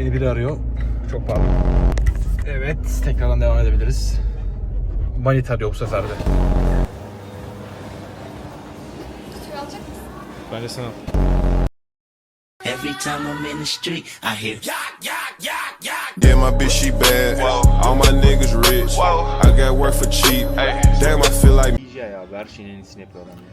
Beni biri arıyor. Çok pardon. Evet, tekrardan devam edebiliriz. Manita arıyor bu sefer de. Bence sana. Every time I'm in the street, I hear yak, yak, yak, yak. Yeah, my bitch, she bad. All my niggas rich. I got work for cheap. Damn, I feel like DJ abi her şeyin en iyisini yapıyor adam ya.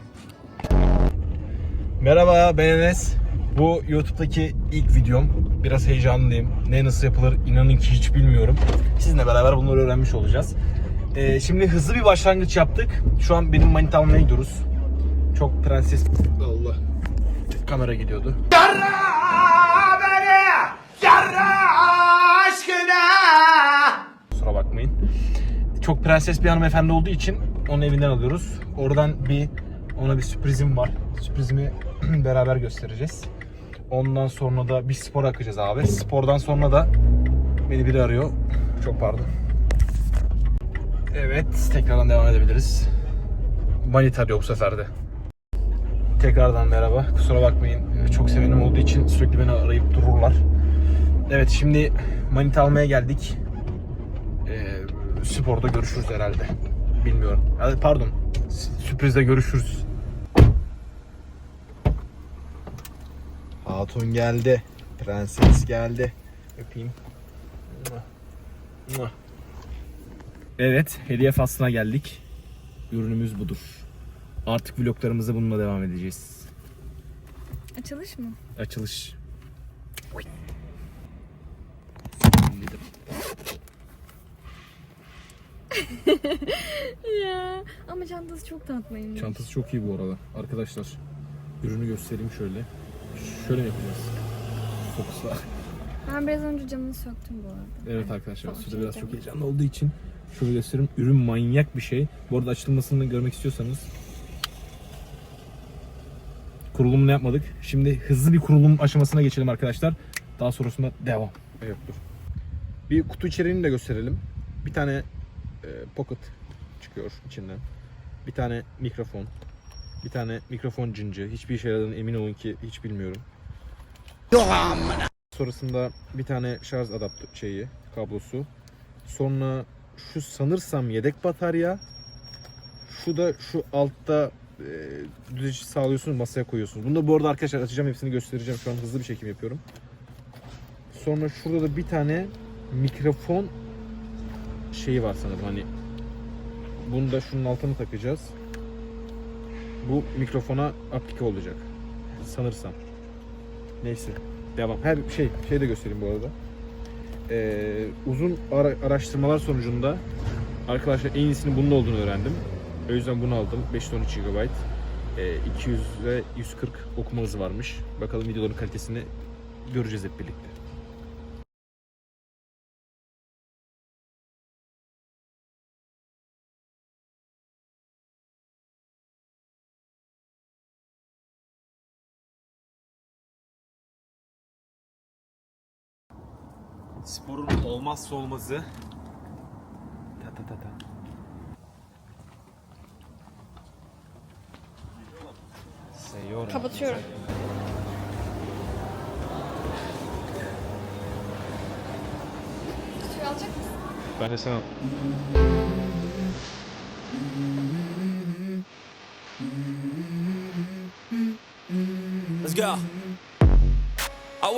Merhaba, ben Enes. Bu YouTube'daki ilk videom. Biraz heyecanlıyım. Ne nasıl yapılır inanın ki hiç bilmiyorum. Sizinle beraber bunları öğrenmiş olacağız. Ee, şimdi hızlı bir başlangıç yaptık. Şu an benim manita almaya gidiyoruz. Çok prenses... Allah. Kamera gidiyordu. Kusura bakmayın. Çok prenses bir hanımefendi olduğu için onun evinden alıyoruz. Oradan bir ona bir sürprizim var. Sürprizimi beraber göstereceğiz. Ondan sonra da bir spor akacağız abi. Spordan sonra da beni biri arıyor. Çok pardon. Evet, tekrardan devam edebiliriz. Manita arıyor bu sefer de. Tekrardan merhaba. Kusura bakmayın. Çok sevenim olduğu için sürekli beni arayıp dururlar. Evet, şimdi manita almaya geldik. Ee, sporda görüşürüz herhalde. Bilmiyorum. Pardon. Sürprizde görüşürüz. Hatun geldi. Prenses geldi. Öpeyim. Evet, hediye faslına geldik. Ürünümüz budur. Artık vloglarımıza bununla devam edeceğiz. Açılış mı? Açılış. Ya ama çantası çok tatlıymış. Çantası çok iyi bu arada. Arkadaşlar ürünü göstereyim şöyle. Şöyle yapacağız? Fokusla. Ben biraz önce camını söktüm bu arada. Evet arkadaşlar Tamam, biraz çok heyecanlı olduğu için şöyle göstereyim. Ürün manyak bir şey. Bu arada açılmasını görmek istiyorsanız kurulumunu yapmadık. Şimdi hızlı bir kurulum aşamasına geçelim arkadaşlar. Daha sonrasında devam. Evet dur. Bir kutu içeriğini de gösterelim. Bir tane e, pocket çıkıyor içinden. Bir tane mikrofon. Bir tane mikrofon cincı. Hiçbir işe yaradığını emin olun ki hiç bilmiyorum. Sonrasında bir tane şarj adaptör şeyi, kablosu. Sonra şu sanırsam yedek batarya. Şu da şu altta e, düzeci sağlıyorsunuz masaya koyuyorsunuz. Bunu da bu arada arkadaşlar açacağım hepsini göstereceğim. Şu an hızlı bir çekim yapıyorum. Sonra şurada da bir tane mikrofon şeyi var sanırım hani bunu da şunun altına takacağız. Bu mikrofona aplike olacak. Sanırsam. Neyse. Devam. Her şey şey de göstereyim bu arada. Ee, uzun ara- araştırmalar sonucunda arkadaşlar en iyisinin bunun olduğunu öğrendim. O yüzden bunu aldım. 512 GB. Ee, 200 ve 140 okuma hızı varmış. Bakalım videoların kalitesini göreceğiz hep birlikte. Sporun olmazsa olmazı. Ta ta ta ta. Seyyora. Kapatıyorum. Tütü alacak mısın? Ben de sana Let's go.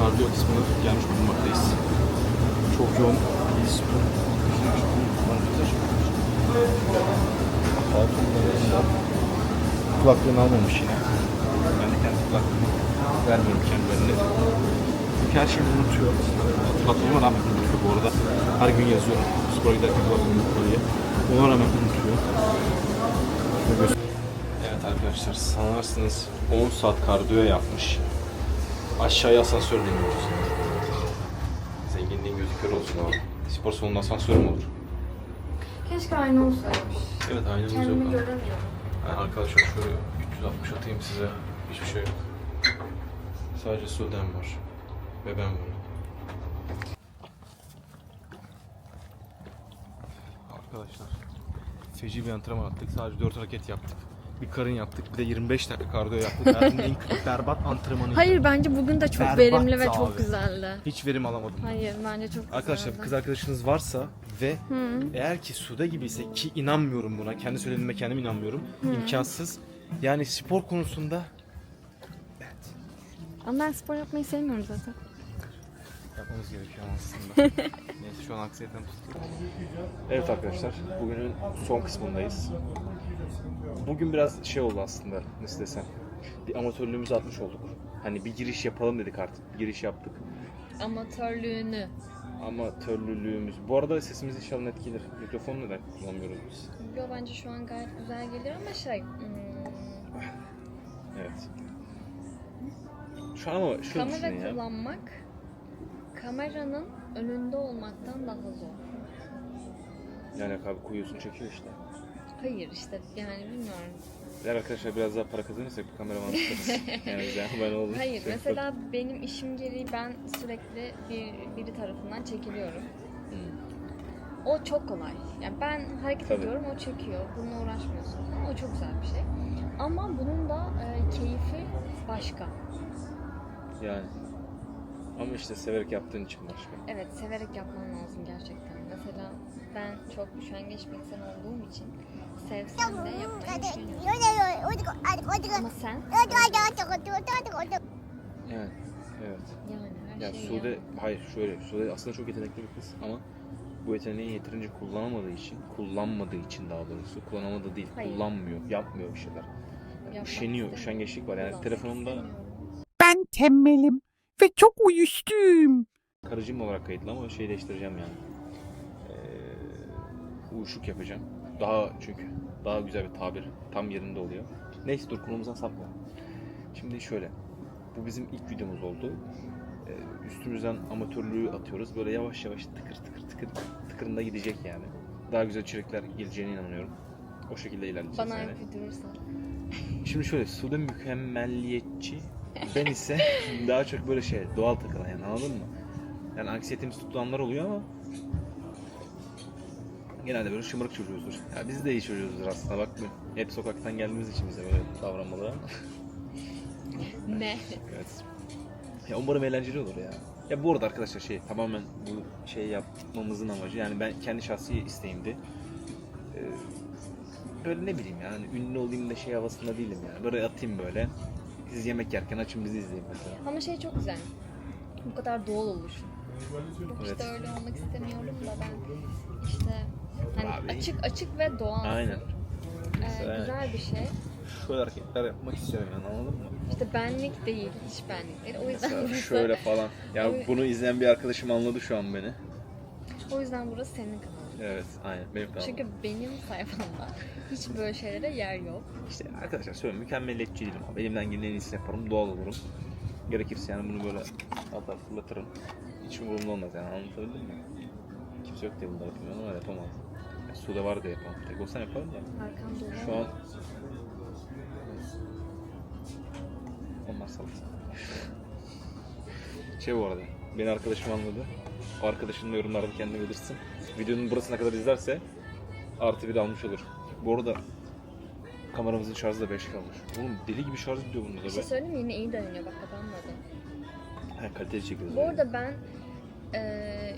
kardiyo kısmına gelmiş bulunmaktayız. Çok yoğun bir spor. Kulaklığını almamış yine. Ben de kendi kulaklığımı vermiyorum kendilerine. Çünkü her şeyi unutuyor. Hatırlatmama rağmen unutuyor bu arada. Her gün yazıyorum. Spora giderken kulaklığımı koyuyor. Ona rağmen unutuyor. Evet arkadaşlar sanırsınız 10 saat kardiyo yapmış. Aşağıya asansör deniyoruz. Zenginliğin gözü kör olsun abi. Spor salonunda asansör mü olur? Keşke aynı olsaymış. Evet aynamız yok Kendimi abi. göremiyorum. Yani arkadaşlar şöyle 360 atayım size. Hiçbir şey yok. Sadece Sudan var. Ve ben varım. Arkadaşlar feci bir antrenman attık. Sadece 4 hareket yaptık. Bir karın yaptık. Bir de 25 dakika kardiyo yaptık. Hayatımın en berbat antrenmanıydı. Hayır bence bugün de çok Berbattı verimli ve abi. çok güzeldi. Hiç verim alamadım. Hayır bence çok güzeldi. Arkadaşlar kız arkadaşınız varsa ve eğer ki Suda gibiyse ki inanmıyorum buna. Kendi söylediğime kendim inanmıyorum. İmkansız. Yani spor konusunda Ama ben spor yapmayı sevmiyorum zaten. yapmamız gerekiyor aslında. Neyse şu an aksiyetten tuttuk. Evet arkadaşlar bugünün son kısmındayız. Bugün biraz şey oldu aslında nasıl desem. Bir amatörlüğümüzü atmış olduk. Hani bir giriş yapalım dedik artık. Bir giriş yaptık. Amatörlüğünü. Amatörlülüğümüz. Bu arada sesimiz inşallah net gelir. Mikrofonu neden kullanmıyoruz biz? Yo bence şu an gayet güzel gelir ama şey... hmm, Evet. Şu an ama kamera düşünün ya. kullanmak kameranın önünde olmaktan daha zor. Yani abi koyuyorsun çekiyor işte. Hayır işte yani bilmiyorum. Eğer arkadaşlar biraz daha para kazanırsak bir kameraman tutarız. yani bize abone olun. Hayır Şey mesela benim işim gereği ben sürekli bir biri tarafından çekiliyorum. O çok kolay. Yani ben hareket Tabii. ediyorum, o çekiyor. Bununla uğraşmıyorsun. O çok güzel bir şey. Ama bunun da e, keyfi başka. Yani. Ama işte severek yaptığın için başka. Evet, severek yapman lazım gerçekten. Mesela ben çok üşengeç bir insan olduğum için sevsem de yapmayı. Ama sen Yani. Evet. yani her Ya şeyi Sude, hayır şöyle, Sude aslında çok yetenekli bir kız ama bu yeteneği yeterince kullanamadığı için, kullanmadığı için daha doğrusu, kullanamadığı değil, Hayır. kullanmıyor, yapmıyor bir şeyler. Yani Yapmak üşeniyor, istemiyorum. üşengeçlik var. Yani Kullanmak telefonumda istemiyorum. Ben tembelim ve çok uyuştum. karıcım olarak kayıtlı ama şey değiştireceğim yani. Ee, uyuşuk yapacağım. Daha çünkü daha güzel bir tabir tam yerinde oluyor. Neyse dur konumuzdan sapmayalım. Şimdi şöyle. Bu bizim ilk videomuz oldu. Ee, üstümüzden amatörlüğü atıyoruz. Böyle yavaş yavaş tıkır tıkır tıkır tıkırında gidecek yani. Daha güzel içerikler geleceğine inanıyorum. O şekilde ilerleyeceğiz Bana yani. uydurursan. Şimdi şöyle Sude mükemmelliyetçi. Ben ise daha çok böyle şey doğal takılan yani anladın mı? Yani anksiyetemiz tutulanlar oluyor ama genelde böyle şımarık çocuğuzdur. Ya biz de iyi çocuğuzdur aslında bakmayın. Hep sokaktan geldiğimiz için bize böyle davranmaları. Ne? evet. Ya umarım eğlenceli olur ya. Ya bu arada arkadaşlar şey tamamen bu şey yapmamızın amacı yani ben kendi şahsi isteğimdi. Ee, böyle ne bileyim yani ünlü olayım da şey havasında değilim yani. Böyle atayım böyle. Siz yemek yerken açın bizi izleyin mesela. Ama şey çok güzel. Bu kadar doğal olur. Yok Evet. işte öyle olmak istemiyorum da ben işte hani Abi. açık açık ve doğal. Aynen. Ee, güzel bir şey. Şöyle hareketler yapmak istiyorum yani anladın mı? İşte benlik değil, hiç benlik değil. O yüzden Mesela burası, şöyle falan. Ya Evet. bunu izleyen bir arkadaşım anladı şu an beni. o yüzden burası senin kanalın. Evet aynen benim kanalım. Çünkü benim sayfamda hiç böyle şeylere yer yok. İşte arkadaşlar söylüyorum mükemmeliyetçi değilim ama elimden gelen en iyisini yaparım doğal olurum. Gerekirse yani bunu böyle atar fırlatırım. Hiç umurumda olmaz yani anlatabildim mi? Kimse yok diye bunları yapamıyorum ama yapamaz. Ya, suda var diye yapamam. Tek olsam yaparım da. Şu an onlar salak. Şey bu arada, beni arkadaşım anladı. O arkadaşının da yorumlarda kendine belirsin. Videonun burasına kadar izlerse artı bir almış olur. Bu arada kameramızın şarjı da 5 kalmış. Oğlum deli gibi şarj gidiyor bunda Bir da şey be. söyleyeyim mi? Yine iyi dayanıyor bak kapanmadı. Ha, kaliteli çekiyoruz. Bu yani. arada ben eee,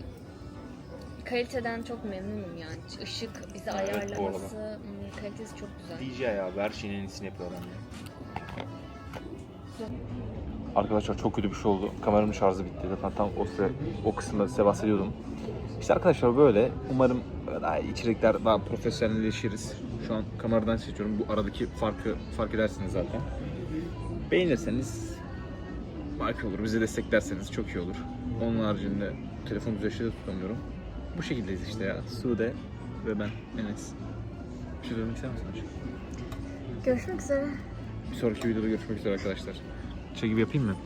kaliteden çok memnunum yani. Işık bizi Evet, bu ayarlaması, hmm, kalitesi çok güzel. DJ abi her şeyin en iyisini yapıyor adam ya. Arkadaşlar çok kötü bir şey oldu. Kameramın şarjı bitti. Zaten tam o, sıra, o kısımda size bahsediyordum. İşte arkadaşlar böyle. Umarım daha iyi içerikler, daha profesyonelleşiriz. Şu an kameradan seçiyorum. Bu aradaki farkı fark edersiniz zaten. Beğenirseniz harika olur. Bizi desteklerseniz çok iyi olur. Onun haricinde telefon düzleşte de tutamıyorum. Bu şekildeyiz işte ya. Sude ve ben Enes. Bir şey söylemek ister misin? Ayşe? Görüşmek üzere. Bir sonraki videoda görüşmek üzere arkadaşlar. Gibi yapayım mı?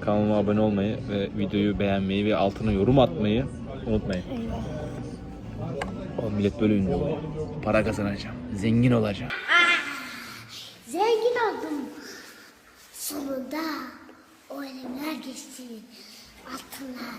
Kanalıma abone olmayı ve videoyu beğenmeyi ve altına yorum atmayı unutmayın. O millet böyle ünlü oluyor. Para kazanacağım. Zengin olacağım. Zengin oldum. Sonunda o elemler geçti. Altınlar,